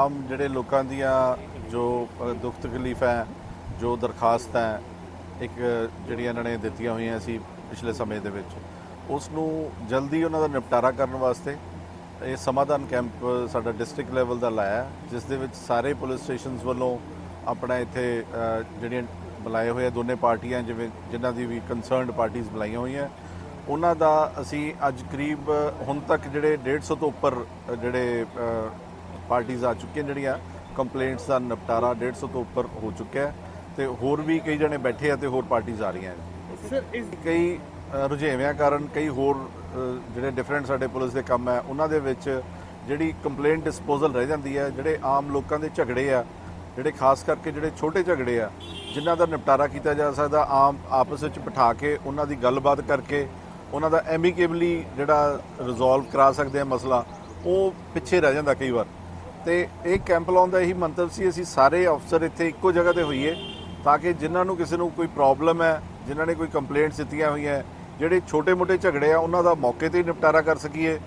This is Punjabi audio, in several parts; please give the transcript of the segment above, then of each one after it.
ਆਮ ਜਿਹੜੇ ਲੋਕਾਂ ਦੀਆਂ ਜੋ ਦੁੱਖ ਤਕਲੀਫ ਹੈ ਜੋ ਦਰਖਾਸਤਾਂ ਹੈ, ਇੱਕ ਜਿਹੜੀਆਂ ਇਹਨਾਂ ਨੇ ਦਿੱਤੀਆਂ ਹੋਈਆਂ ਸੀ ਪਿਛਲੇ ਸਮੇਂ ਦੇ ਵਿੱਚ ਉਸ ਨੂੰ ਜਲਦੀ ਉਹਨਾਂ ਦਾ ਨਿਪਟਾਰਾ ਕਰਨ ਵਾਸਤੇ ਇਹ ਸਮਾਧਾਨ ਕੈਂਪ ਸਾਡਾ ਡਿਸਟ੍ਰਿਕਟ ਲੈਵਲ ਦਾ ਲਾਇਆ ਜਿਸ ਦੇ ਵਿੱਚ ਸਾਰੇ ਪੁਲਿਸ ਸਟੇਸ਼ਨਸ ਵੱਲੋਂ ਆਪਣਾ ਇੱਥੇ ਜਿਹੜੀਆਂ ਬੁਲਾਏ ਹੋਏ ਆ ਦੋਨੇ ਪਾਰਟੀਆਂ ਜਿਵੇਂ ਜਿਨ੍ਹਾਂ ਦੀ ਵੀ ਕੰਸਰਨਡ ਪਾਰਟੀਆਂ ਬੁਲਾਈਆਂ ਹੋਈਆਂ ਉਹਨਾਂ ਦਾ ਅਸੀਂ ਅੱਜ ਕਰੀਬ ਹੁਣ ਤੱਕ ਜਿਹੜੇ 150 ਤੋਂ ਉੱਪਰ ਜਿਹੜੇ ਪਾਰਟੀਆਂ ਆ ਚੁੱਕੀਆਂ ਜਿਹੜੀਆਂ ਕੰਪਲੇਂਟਸ ਦਾ ਨਿਪਟਾਰਾ 150 ਤੋਂ ਉੱਪਰ ਹੋ ਚੁੱਕਿਆ ਹੈ ਤੇ ਹੋਰ ਵੀ ਕਈ ਜਣੇ ਬੈਠੇ ਆ ਤੇ ਹੋਰ ਪਾਰਟੀਆਂ ਆ ਰਹੀਆਂ ਸਰ ਇਸ ਕਈ ਰੁਝੇਵਿਆਂ ਕਾਰਨ ਕਈ ਹੋਰ ਜਿਹੜੇ ਡਿਫਰੈਂਟ ਸਾਡੇ ਪੁਲਿਸ ਦੇ ਕੰਮ ਹੈ ਉਹਨਾਂ ਦੇ ਵਿੱਚ ਜਿਹੜੀ ਕੰਪਲੇਂਟ ਡਿਸਪੋਜ਼ਲ ਰਹਿ ਜਾਂਦੀ ਹੈ ਜਿਹੜੇ ਆਮ ਲੋਕਾਂ ਦੇ ਝਗੜੇ ਆ ਜਿਹੜੇ ਖਾਸ ਕਰਕੇ ਜਿਹੜੇ ਛੋਟੇ ਝਗੜੇ ਆ ਜਿਨ੍ਹਾਂ ਦਾ ਨਿਪਟਾਰਾ ਕੀਤਾ ਜਾ ਸਕਦਾ ਆਮ ਆਪਸ ਵਿੱਚ ਬਿਠਾ ਕੇ ਉਹਨਾਂ ਦੀ ਗੱਲਬਾਤ ਕਰਕੇ ਉਹਨਾਂ ਦਾ ਐਮੀਕੇਬਲੀ ਜਿਹੜਾ ਰਿਜ਼ੋਲਵ ਕਰਾ ਸਕਦੇ ਆ ਮਸਲਾ ਉਹ ਪਿੱਛੇ ਰਹਿ ਜਾਂਦਾ ਕਈ ਵਾਰ। ਤੇ ਇਹ ਕੈਂਪ ਲਾਉਣ ਦਾ ਇਹੀ ਮੰਤਵ ਸੀ, ਅਸੀਂ ਸਾਰੇ ਅਫਸਰ ਇੱਥੇ ਇੱਕੋ ਜਗ੍ਹਾ ਤੇ ਹੋਈਏ ਤਾਂ ਕਿ ਜਿਨ੍ਹਾਂ ਨੂੰ ਕਿਸੇ ਨੂੰ ਕੋਈ ਪ੍ਰੋਬਲਮ ਹੈ, ਜਿਨ੍ਹਾਂ ਨੇ ਕੋਈ ਕੰਪਲੇਂਟਸ ਦਿੱਤੀਆਂ ਹੋਈਆਂ, ਜਿਹੜੇ ਛੋਟੇ-ਮੋਟੇ ਝਗੜੇ ਆ, ਉਹਨਾਂ ਦਾ ਮੌਕੇ ਤੇ ਹੀ ਨਿਪਟਾਰਾ ਕਰ ਸਕੀਏ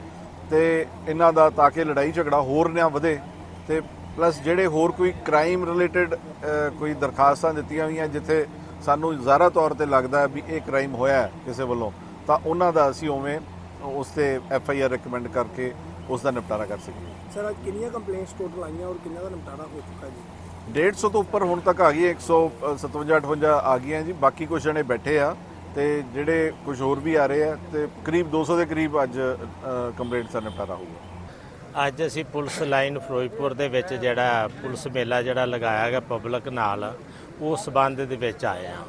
ਤੇ ਇਹਨਾਂ ਦਾ ਤਾਂ ਕਿ ਲੜਾਈ ਝਗੜਾ ਹੋਰ ਨਾ ਵਧੇ ਤੇ ਪਲੱਸ ਜਿਹੜੇ ਹੋਰ ਕੋਈ ਕ੍ਰਾਈਮ ਰਿਲੇਟਡ ਕੋਈ ਦਰਖਾਸਤਾਂ ਦਿੱਤੀਆਂ ਹੋਈਆਂ ਜਿੱਥੇ ਸਾਨੂੰ ਜ਼ਾਰਾ ਤੌਰ ਤੇ ਲੱਗਦਾ ਵੀ ਇਹ ਕ੍ਰਾਈਮ ਹੋਇਆ ਕਿਸੇ ਵੱਲੋਂ, ਤਾਂ ਉਹਨਾਂ ਦਾ ਅਸੀਂ ਉਵੇਂ ਉਸ ਤੇ ਐਫ ਆਈ ਆਰ ਰეკਮੈਂਡ ਕਰਕੇ ਉਸ ਦਾ ਨਿਪਟਾਰਾ ਕਰ ਸਕੀਏ ਸਰ ਅੱਜ ਕਿੰਨੀਆਂ ਕੰਪਲੇਂਟਸ ਟੋਟਲ ਆਈਆਂ ਔਰ ਕਿੰਨਾ ਦਾ ਨਿਪਟਾਰਾ ਹੋ ਚੁੱਕਾ ਜੀ? 150 ਤੋਂ ਉੱਪਰ ਹੁਣ ਤੱਕ ਆ ਗਈ 157 58 ਆ ਗਈਆਂ ਜੀ। ਬਾਕੀ ਕੁਝ ਜਣੇ ਬੈਠੇ ਆ ਤੇ ਜਿਹੜੇ ਕੁਝ ਹੋਰ ਵੀ ਆ ਰਹੇ ਆ ਤੇ ਕਰੀਬ 200 ਦੇ ਕਰੀਬ ਅੱਜ ਕੰਪਲੇਂਟਸ ਦਾ ਨਿਪਟਾਰਾ ਹੋਊਗਾ। ਅੱਜ ਅਸੀਂ ਪੁਲਿਸ ਲਾਈਨ ਫਿਰੋਜ਼ਪੁਰ ਦੇ ਵਿੱਚ ਜਿਹੜਾ ਪੁਲਿਸ ਮੇਲਾ ਜਿਹੜਾ ਲਗਾਇਆ ਗਿਆ ਪਬਲਿਕ ਨਾਲ ਉਸ ਸਬੰਧ ਦੇ ਵਿੱਚ ਆਏ ਆ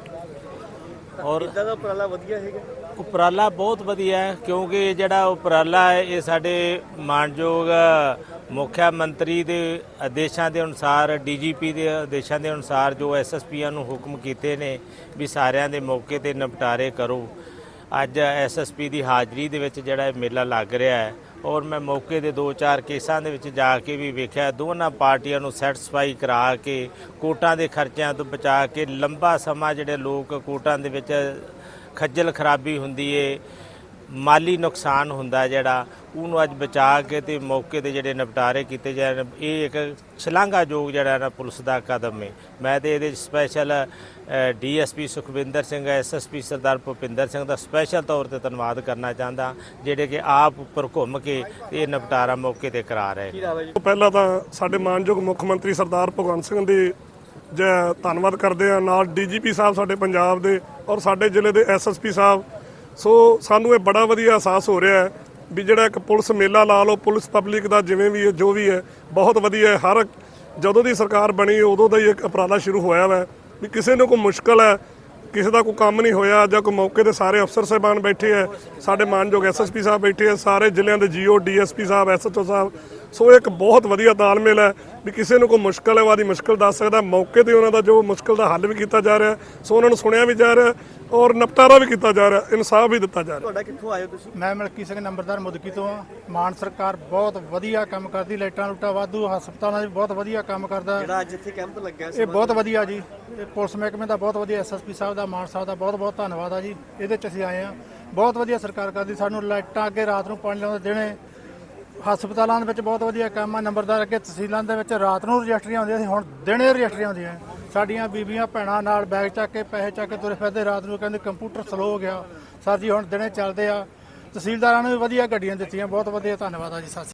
ਔਰ ਇਦਾਂ ਦਾ ਉਪਰਾਲਾ ਵਧੀਆ ਹੈਗਾ? ਉਪਰਾਲਾ ਬਹੁਤ ਵਧੀਆ ਹੈ, ਕਿਉਂਕਿ ਇਹ ਜਿਹੜਾ ਉਪਰਾਲਾ ਹੈ, ਇਹ ਸਾਡੇ ਮਾਨਯੋਗ ਮੁੱਖ ਮੰਤਰੀ ਦੇ ਆਦੇਸ਼ਾਂ ਦੇ ਅਨੁਸਾਰ, ਡੀਜੀਪੀ ਦੇ ਆਦੇਸ਼ਾਂ ਦੇ ਅਨੁਸਾਰ ਜੋ ਐਸਐਸਪੀਆਂ ਨੂੰ ਹੁਕਮ ਕੀਤੇ ਨੇ ਵੀ ਸਾਰਿਆਂ ਦੇ ਮੌਕੇ ਤੇ ਨਿਪਟਾਰੇ ਕਰੋ। ਅੱਜ ਐਸਐਸਪੀ ਦੀ ਹਾਜ਼ਰੀ ਦੇ ਵਿੱਚ ਜਿਹੜਾ ਇਹ ਮੇਲਾ ਲੱਗ ਰਿਹਾ ਹੈ ਔਰ ਮੈਂ ਮੌਕੇ ਦੇ ਦੋ ਚਾਰ ਕੇਸਾਂ ਦੇ ਵਿੱਚ ਜਾ ਕੇ ਵੀ ਵੇਖਿਆ, ਦੋਨਾਂ ਪਾਰਟੀਆਂ ਨੂੰ ਸੈਟੀਸਫਾਈ ਕਰਾ ਕੇ ਕੋਟਾਂ ਦੇ ਖਰਚਿਆਂ ਤੋਂ ਬਚਾ ਕੇ ਲੰਬਾ ਸਮਾਂ ਜਿਹੜੇ ਲੋਕ ਕੋਟਾਂ ਦੇ ਵਿੱਚ ਖੱਜਲ ਖਰਾਬੀ ਹੁੰਦੀ ਏ, ਮਾਲੀ ਨੁਕਸਾਨ ਹੁੰਦਾ ਜਿਹੜਾ, ਉਹਨੂੰ ਅੱਜ ਬਚਾ ਕੇ ਤੇ ਮੌਕੇ ਤੇ ਜਿਹੜੇ ਨਿਪਟਾਰੇ ਕੀਤੇ ਜਾਣ, ਇਹ ਇੱਕ ਸ਼ਲਾਘਾਯੋਗ ਜਿਹੜਾ ਨਾ ਪੁਲਿਸ ਦਾ ਕਦਮ ਹੈ ਮੈਂ ਤੇ ਇਹਦੇ special DSP Sukhwinder Singh SSP Sardar Bhupinder Singh ਦਾ ਸਪੈਸ਼ਲ ਤੌਰ ਤੇ ਧੰਨਵਾਦ ਕਰਨਾ ਚਾਹੁੰਦਾ, ਜਿਹੜੇ ਕਿ ਆਪ ਉੱਪਰ ਘੁੰਮ ਕੇ ਇਹ ਨਿਪਟਾਰਾ ਮੌਕੇ ਤੇ ਕਰਾ ਰਹੇ ਨੇ। ਪਹਿਲਾਂ ਤਾਂ ਸਾਡੇ ਮਾਨਯੋਗ ਮੁੱਖ ਮੰਤਰੀ ਸਰਦਾਰ ਭਗਵੰਤ ਸਿੰਘ ਦੀ ਧੰਨਵਾਦ ਕਰਦੇ ਆ ਨਾਲ ਡੀਜੀਪੀ ਸਾਹਿਬ ਸਾਡੇ ਪੰਜਾਬ ਦੇ ਔਰ ਸਾਡੇ ਜ਼ਿਲ੍ਹੇ ਦੇ ਐਸਐਸਪੀ ਸਾਹਿਬ। ਸੋ ਸਾਨੂੰ ਇਹ ਬੜਾ ਵਧੀਆ ਅਹਿਸਾਸ ਹੋ ਰਿਹਾ ਹੈ ਵੀ ਜਿਹੜਾ ਇੱਕ ਪੁਲਿਸ ਮੇਲਾ ਲਾ ਲਓ, ਪੁਲਿਸ ਪਬਲਿਕ ਦਾ ਜਿਵੇਂ ਵੀ ਹੈ, ਜੋ ਵੀ ਹੈ, ਬਹੁਤ ਵਧੀਆ ਹੈ। ਹਰ ਜਦੋਂ ਦੀ ਸਰਕਾਰ ਬਣੀ, ਉਦੋਂ ਦਾ ਹੀ ਇੱਕ ਉਪਰਾਲਾ ਸ਼ੁਰੂ ਹੋਇਆ ਵਾ ਵੀ ਕਿਸੇ ਨੂੰ ਕੋਈ ਮੁਸ਼ਕਲ ਹੈ, ਕਿਸੇ ਦਾ ਕੋਈ ਕੰਮ ਨਹੀਂ ਹੋਇਆ ਜਾਂ ਕੋਈ ਮੌਕੇ ਤੇ ਸਾਰੇ ਅਫਸਰ ਸਾਹਿਬਾਨ ਬੈਠੇ ਆ ਸਾਡੇ ਮਾਨਯੋਗ ਐਸਐਸਪੀ ਸਾਹਿਬ ਬੈਠੇ ਆ ਸਾਰੇ ਜ਼ਿਲ੍ਹਿਆਂ ਦੇ ਜੀਓ, ਡੀਐਸਪੀ ਸਾਹਿਬ, ਐਸਐਚਓ ਸਾਹਿਬ ਸੋ ਇਹ ਇੱਕ ਬਹੁਤ ਵਧੀਆ ਤਾਲਮੇਲ ਹੈ ਵੀ ਕਿਸੇ ਨੂੰ ਕੋਈ ਮੁਸ਼ਕਲ ਹੈ ਉਹਦੀ ਮੁਸ਼ਕਲ ਦੱਸ ਸਕਦਾ। ਮੌਕੇ ਤੇ ਉਹਨਾਂ ਦਾ ਜੋ ਮੁਸ਼ਕਲ ਦਾ ਹੱਲ ਵੀ ਕੀਤਾ ਜਾ ਰਿਹਾ ਸੋ ਉਹਨਾਂ ਨੂੰ ਸੁਣਿਆ ਵੀ ਜਾ ਰਿਹਾ ਔਰ ਨਿਪਟਾਰਾ ਵੀ ਕੀਤਾ ਜਾ ਰਿਹਾ ਇਨਸਾਫ ਵੀ ਦਿੱਤਾ ਜਾ ਰਿਹਾ। ਤੁਹਾਡਾ ਕਿੱਥੋਂ ਆਏ ਹੋ ਤੁਸੀਂ? ਮੈਂ ਮਲਕੀ ਸਿੰਘ ਨੰਬਰਦਾਰ ਮੁਦਕੀ ਤੋਂ ਆ ਮਾਨ ਸਰਕਾਰ ਬਹੁਤ ਵਧੀਆ ਕੰਮ ਕਰਦੀ ਲਾਈਟਾਂ ਲੂਟਾਂ ਵਾਧੂ ਹਸਪਤਾਲਾਂ 'ਚ ਬਹੁਤ ਵਧੀਆ ਕੰਮ ਕਰਦਾ। ਜਿਹੜਾ ਅੱਜ ਇੱਥੇ ਕੈਂਪ ਲੱਗਿਆ ਇਹ ਬਹੁਤ ਵਧੀਆ ਜੀ। ਇਹ ਪੁਲਿਸ ਮਹਿਕਮੇ ਦਾ ਬਹੁਤ ਵਧੀਆ ਐਸਐਸਪੀ ਸਾਹਿਬ ਦਾ ਮਾਨ ਸਾਹਿਬ ਦਾ ਬਹੁਤ ਬਹੁਤ ਧੰਨਵਾਦ ਆ ਜੀ। ਇਹਦੇ 'ਚ ਅਸੀਂ ਆਏ ਆ ਬਹੁਤ ਵਧੀਆ ਸਰਕਾਰ ਕਰਦੀ ਸਾਨੂੰ ਲਾਈਟਾਂ ਅੱਗੇ ਰਾਤ ਨੂੰ ਪਾਣੀ ਲਾਉਂਦੇ ਦਿਨੇ ਹਸਪਤਾਲਾਂ ਦੇ ਵਿੱਚ ਬਹੁਤ ਵਧੀਆ ਕੰਮ ਆ। ਨੰਬਰਦਾਰ ਅੱਗੇ ਤਹਿਸੀਲਾਂ ਦੇ ਵਿੱਚ ਰਾਤ ਨੂੰ ਰਜਿਸਟਰੀਆਂ ਹੁੰਦੀਆਂ ਸੀ, ਹੁਣ ਦਿਨੇ ਰਜਿਸਟਰੀਆਂ ਹੁੰਦੀਆਂ। ਸਾਡੀਆਂ ਬੀਬੀਆਂ, ਭੈਣਾਂ ਨਾਲ ਬੈਗ ਚੱਕ ਕੇ ਪੈਸੇ ਚੱਕ ਕੇ ਤੁਰੇ ਫਿਰਦੇ, ਰਾਤ ਨੂੰ ਕਹਿੰਦੇ ਕੰਪਿਊਟਰ ਸਲੋ ਹੋ ਗਿਆ। ਸਰ ਜੀ, ਹੁਣ ਦਿਨੇ ਚੱਲਦੇ ਆ। ਤਹਿਸੀਲਦਾਰਾਂ ਨੂੰ ਵੀ ਵਧੀਆ ਗੱਡੀਆਂ ਦਿੱਤੀਆਂ। ਬਹੁਤ ਵਧੀਆ, ਧੰਨਵਾਦ ਆ ਜੀ, ਸਤਿ ਸ਼੍ਰੀ